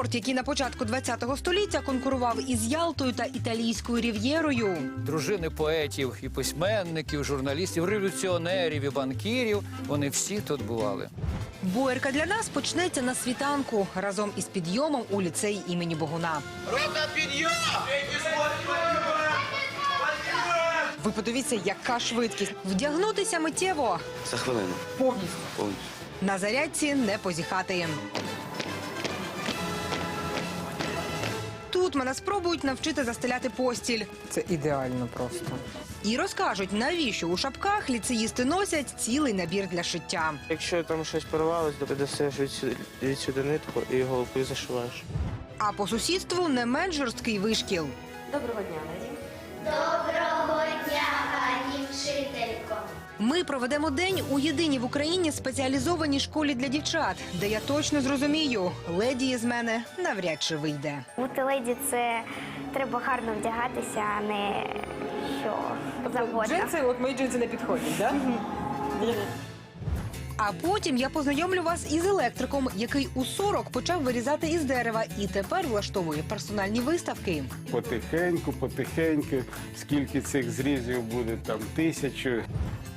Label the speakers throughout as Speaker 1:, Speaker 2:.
Speaker 1: Курорт, який на початку ХХ століття конкурував із Ялтою та італійською рів'єрою.
Speaker 2: Дружини поетів і письменників, журналістів, революціонерів і банкірів. Вони всі тут бували.
Speaker 1: Боярка для нас почнеться на світанку разом із підйомом у ліцей імені Богуна.
Speaker 3: Рота підйом!
Speaker 1: Ви подивіться, яка швидкість. Вдягнутися миттєво
Speaker 3: За хвилину.
Speaker 1: повністю.
Speaker 3: Повністю.
Speaker 1: На зарядці не позіхати. Тут мене спробують навчити застеляти постіль.
Speaker 4: Це ідеально просто.
Speaker 1: І розкажуть, навіщо у шапках ліцеїсти носять цілий набір для шиття.
Speaker 5: Якщо там щось порвалось, то ти достаєш відсюди, відсюди нитку і голкою зашиваєш.
Speaker 1: А по сусідству не менш жорсткий вишкіл.
Speaker 6: Доброго дня, леді.
Speaker 7: Доброго
Speaker 1: Ми проведемо день у єдиній в Україні спеціалізованій школі для дівчат, де я точно зрозумію, леді із мене навряд чи вийде.
Speaker 6: Бути леді це треба гарно вдягатися, а не що завгодно.
Speaker 4: Джинси, от мої джинси не підходять, так?
Speaker 1: А потім я познайомлю вас із електриком, який у 40 почав вирізати із дерева і тепер влаштовує персональні виставки.
Speaker 8: Потихеньку, потихеньку, скільки цих зрізів буде там тисячу.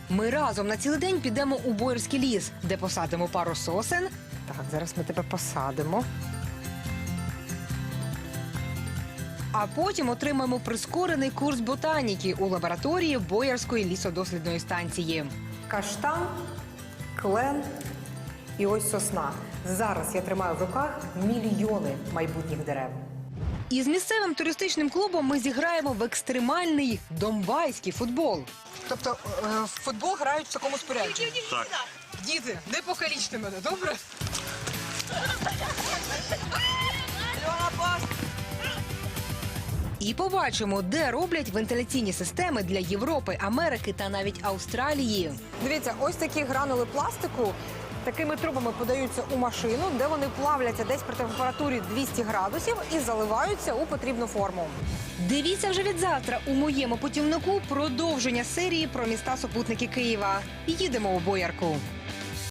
Speaker 1: Ми разом на цілий день підемо у Боярський ліс, де посадимо пару сосен.
Speaker 4: Так, зараз ми тебе посадимо.
Speaker 1: А потім отримаємо прискорений курс ботаніки у лабораторії Боярської лісодослідної станції.
Speaker 4: Каштан, клен і ось сосна. Зараз я тримаю в руках мільйони майбутніх дерев.
Speaker 1: І з місцевим туристичним клубом ми зіграємо в екстремальний домбайський футбол.
Speaker 4: Тобто в футбол грають в такому спорядженні? Так. Діти, не покалічте мене, добре?
Speaker 1: І побачимо, де роблять вентиляційні системи для Європи, Америки та навіть Австралії.
Speaker 4: Дивіться, ось такі гранули пластику такими трубами подаються у машину, де вони плавляться десь при температурі 200 градусів і заливаються у потрібну форму.
Speaker 1: Дивіться вже від завтра у моєму путівнику продовження серії про міста супутники Києва. Їдемо у Боярку.